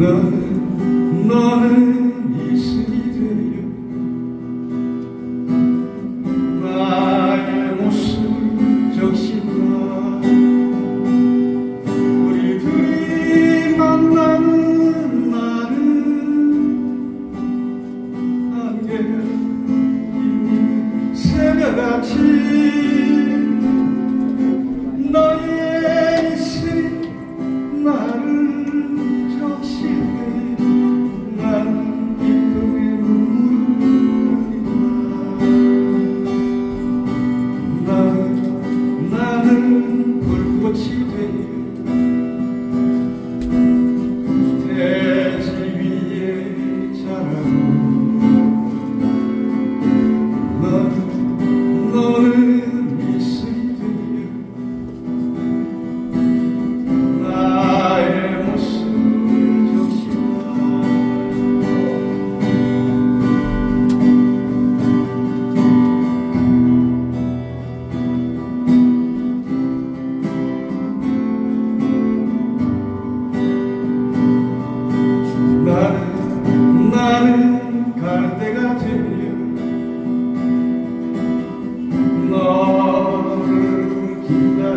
나는 나는 이슬이 되어 나의 모습 적신다 우리 둘이 만나는 날은 안개 새벽 아침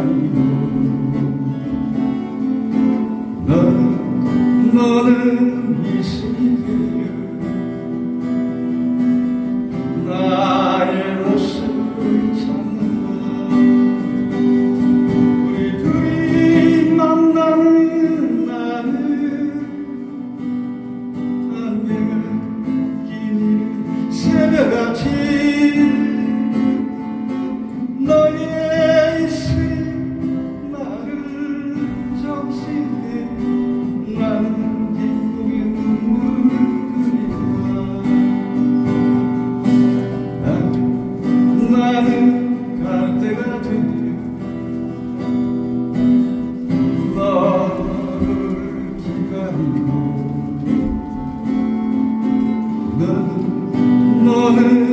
기다리고 너는 너는 이슬이 Father.